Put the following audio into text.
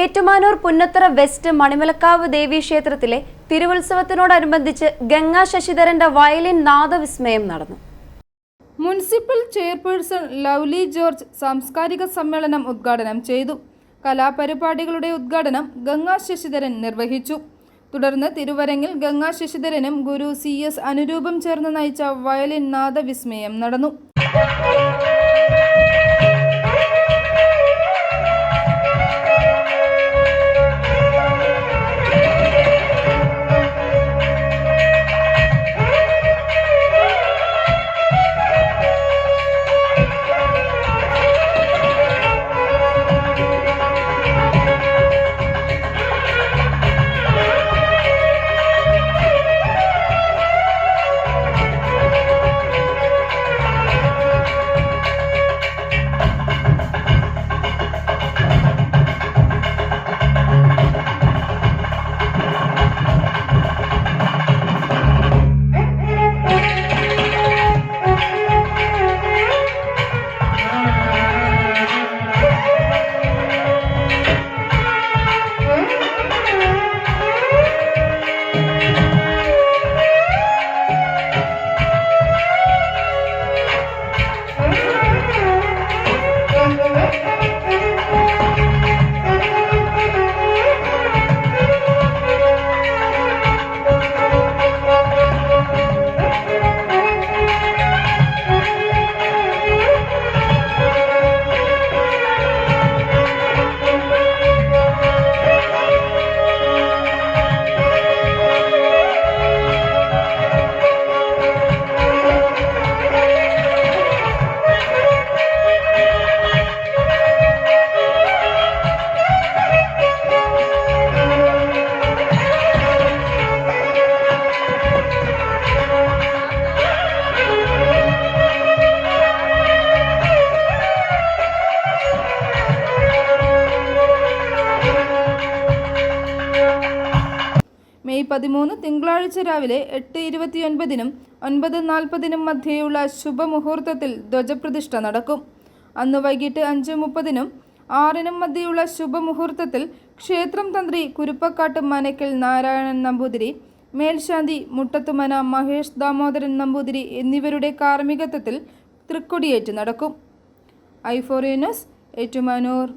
Ettumanoor Punnathara west Manimalakkavu ദേവീ ക്ഷേത്രത്തിലെ തിരുവുത്സവത്തിനോടനുബന്ധിച്ച് ഗംഗാ ശശിധരന്റെ വയലിൻ നാദവിസ്മയം നടന്നു. മുനിസിപ്പൽ ചെയർപേഴ്സൺ ലൗലി ജോർജ് സാംസ്കാരിക സമ്മേളനം ഉദ്ഘാടനം ചെയ്തു. കലാപരിപാടികളുടെ ഉദ്ഘാടനം ഗംഗാ ശശിധരൻ നിർവഹിച്ചു. തുടർന്ന് തിരുവരങ്ങിൽ ഗംഗാ ശശിധരനും ഗുരു സി എസ് അനുരൂപം ചേർന്ന് നയിച്ച വയലിൻ നാദവിസ്മയം നടന്നു. പതിമൂന്ന് തിങ്കളാഴ്ച രാവിലെ എട്ട് ഇരുപത്തിയൊൻപതിനും ഒൻപത് നാൽപ്പതിനും മധ്യേയുള്ള ശുഭമുഹൂർത്തത്തിൽ ധ്വജപ്രതിഷ്ഠ നടക്കും. അന്ന് വൈകിട്ട് അഞ്ച് മുപ്പതിനും ആറിനും മധ്യയുള്ള ശുഭമുഹൂർത്തത്തിൽ ക്ഷേത്രം തന്ത്രി കുരുപ്പക്കാട്ട് മനക്കൽ നാരായണൻ നമ്പൂതിരി മേൽശാന്തി മുട്ടത്തുമന മഹേഷ് ദാമോദരൻ നമ്പൂതിരി എന്നിവരുടെ കാർമ്മികത്വത്തിൽ തൃക്കൊടിയേറ്റ് നടക്കും. ഐഫോറിയനസ് ഏറ്റുമാനൂർ.